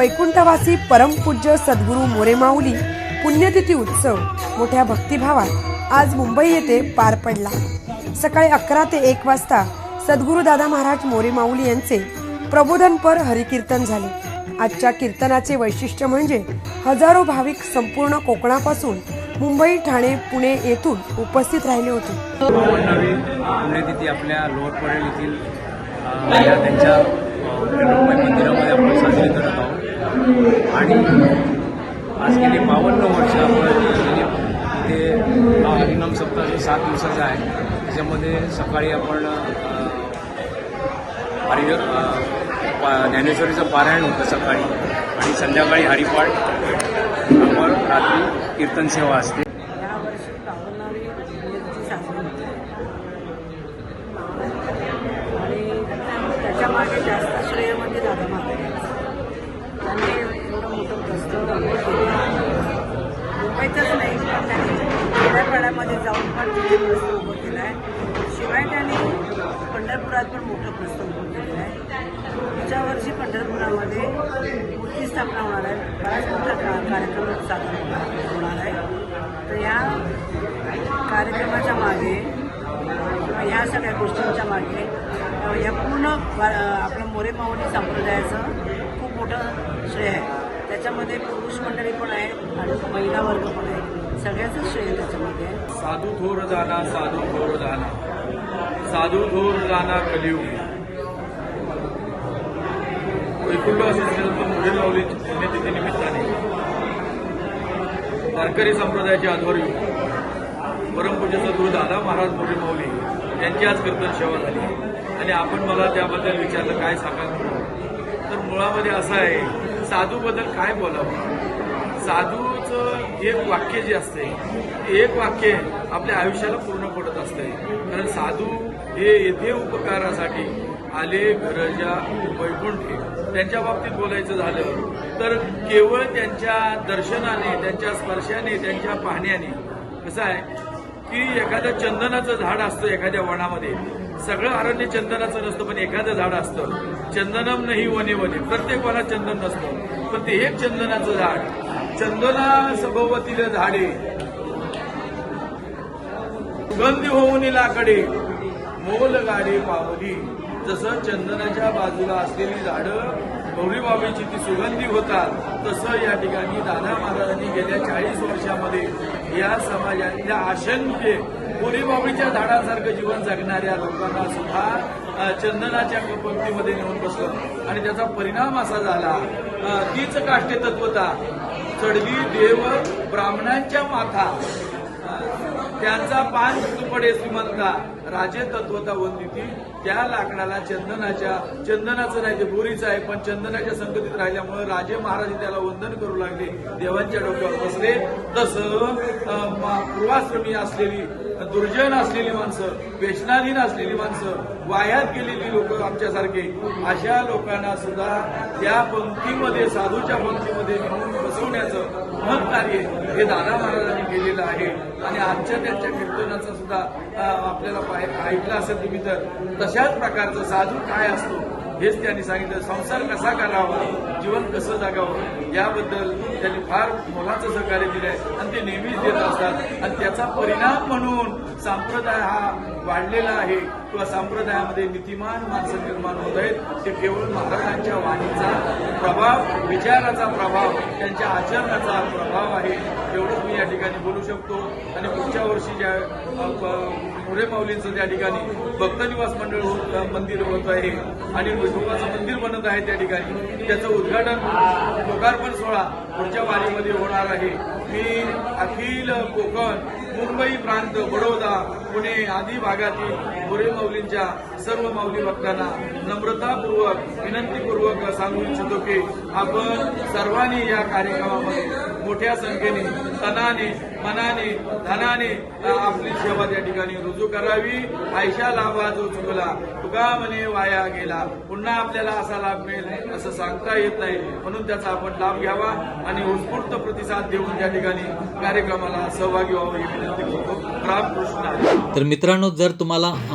वैकुंठवासी परमपूज्य सद्गुरू मोरेमाऊली पुण्यतिथी उत्सव मोठ्या भक्तिभावात आज मुंबई येथे पार पडला. सकाळी अकरा ते एक वाजता सद्गुरू दादा महाराज मोरेमाऊली यांचे प्रबोधनपर हरिकीर्तन झाले. आजच्या कीर्तनाचे वैशिष्ट्य म्हणजे हजारो भाविक संपूर्ण कोकणापासून मुंबई ठाणे पुणे येथून उपस्थित राहिले होते. नवी पुण्यतिथी आपल्या लोअर पडेल येथील त्यांच्या मंदिरामध्ये आपण साजरी करत आहोत. आणि आज गेली बावन्न वर्ष आपण ते हरिनाम सप्ताह सात दिवसाचा आहे. त्याच्यामध्ये सकाळी आपण हरि ज्ञानेश्वरीचं पारायण होतं सकाळी आणि संध्याकाळी हरिपाठ. आपण रात्री कीर्तन सेवा असते यावर्षी बावन्नावी पुण्यतिथी साजरी होते आणि त्याच्यामागे जास्त श्रेय म्हणजे दादा महाराज त्यांनी एवढं मोठं प्रस्ताव उभं केलं मुंबईतच नाही पण त्यांनी खेड्यापाड्यामध्ये जाऊन पण तिथे प्रश्न उभं केला आहे. शिवाय त्यांनी पंढरपुरात पण मोठं प्रश्न उभं केलेला आहे. पुढच्या वर्षी पंढरपुरामध्ये मूर्ती स्थापना होणार आहे. बराच मोठा का- कार्यक्रम साजरा होणार- आहे. तर या कार्यक्रमाच्या मागे ह्या सगळ्या गोष्टींच्या मागे या पूर्ण आपलं मोरे मावणी संप्रदायाचं खूप मोठं श्रेय आहे. त्याच्यामध्ये पुरुष मंडळी पण आहे आणि महिला वर्ग पण सगळ्याच श्रेय त्याच्यामध्ये साधू थोर जाना साधू थोर जाना. साधू थोर जाना कलियुग. वैकुंठ असंत मुळे लावली पुण्यतिथी निमित्ताने. वारकरी संप्रदायाचे आध्वर्य परमपूज्य सद्गुरू दादा महाराज मोठे माऊली यांची आज कीर्तन सेवा झाली. आणि आपण मला त्याबद्दल विचारलं काय सांगाल? तर मुळामध्ये असं आहे साधूबद्दल काय बोलावं? साधू साधूचं एक वाक्य जे असते ते एक वाक्य आपल्या आयुष्याला पूर्ण पडत असते. कारण साधू हे येथे उपकारासाठी आले घरजा वैकुंठे. त्यांच्या बाबतीत बोलायचं झालं तर केवळ त्यांच्या दर्शनाने त्यांच्या स्पर्शाने त्यांच्या पाहण्याने. कसं आहे? की एखादं चंदनाचं झाड असतं एखाद्या वनामध्ये. सगळं अरण्य चंदनाचं नसतं पण एखादं झाड असतं. चंदनम नाही वने वने. प्रत्येक वनात चंदन नसतं. पण ते एक चंदनाचं झाड. चंदना सभोवतील झाडे सुगंधी होऊन लाकडे मोल गाडे पावली. जसं चंदनाच्या बाजूला असलेली झाडं गौरीबाबीची ती सुगंधी होतात तसं या ठिकाणी दादा महाराजांनी गेल्या चाळीस वर्षामध्ये या समाजातल्या असंख्य गौरीबाबीच्या झाडासारखं जीवन जगणाऱ्या लोकांना सुद्धा चंदनाच्या पंक्तीमध्ये नेऊन बसलं. आणि त्याचा परिणाम असा झाला. तीच काष्टे तत्वता चढवी देव ब्राह्मणांच्या माथा. त्यांचा पान तुकडे श्रीमंता राजे तत्वता वंदिती त्या लाकडाला चंदनाच्या चंदनाचं नाही ते बोरीचं आहे पण चंदनाच्या संगतीत राहिल्यामुळे राजे महाराज त्याला वंदन करू लागले. देवांच्या डोक्यावर बसले. तसं पूर्वाश्रमी असलेली दुर्जन असलेली माणसं वेचनाधीन असलेली माणसं वायात गेलेली लोक आमच्यासारखे अशा लोकांना सुद्धा त्या पंक्तीमध्ये साधूच्या पंक्तीमध्ये बसवण्याचं महत् कार्य हे दादा महाराजांनी केलेलं आहे. आणि आजच्या त्यांच्या कीर्तनाचं सुद्धा आपल्याला ऐकलं असेल तुम्ही तर. तशाच प्रकारचं साधू काय असतो? हेच त्यांनी सांगितलं संसार कसा करावा जीवन कसं जगावं याबद्दल त्यांनी फार मोलाचं सहकार्य दिलं आहे. आणि ते नेहमीच देत असतात. आणि त्याचा परिणाम म्हणून संप्रदाय हा वाढलेला आहे. किंवा संप्रदायामध्ये नीतिमान माणसं निर्माण होत आहेत ते केवळ महाराजांच्या वाणीचा प्रभाव विचाराचा प्रभाव त्यांच्या आचरणाचा प्रभाव आहे एवढंच मी या ठिकाणी बोलू शकतो. आणि पुढच्या वर्षी ज्या अ, मोरे माऊलींचं त्या ठिकाणी भक्तनिवास मंडळ मंदिर होत आहे आणि विठोबाचं मंदिर बनत आहे त्या ठिकाणी. त्याचं उद्घाटन लोकार्पण सोहळा पुढच्या वारीमध्ये होणार आहे. मी अखिल कोकण मुंबई प्रांत बडोदा पुणे आदी भागातील मोरे माऊलींच्या सर्व माऊली भक्तांना नम्रतापूर्वक विनंतीपूर्वक सांगू इच्छितो की आपण सर्वांनी या कार्यक्रमामध्ये मोठ्या संख्येने तनाने मनाने धनाने आपली सेवा त्या ठिकाणी रुजू करावी. आयशा लाभा जो चुकला तुका म्हणे वाया गेला. पुन्हा आपल्याला असा लाभ मिळेल असं सांगता येत नाही. म्हणून त्याचा आपण लाभ घ्यावा आणि उत्स्फूर्त प्रतिसाद देऊन त्या ठिकाणी कार्यक्रमाला सहभागी व्हावं ही विनंती करतो. रामकृष्ण. तर मित्रांनो जर तुम्हाला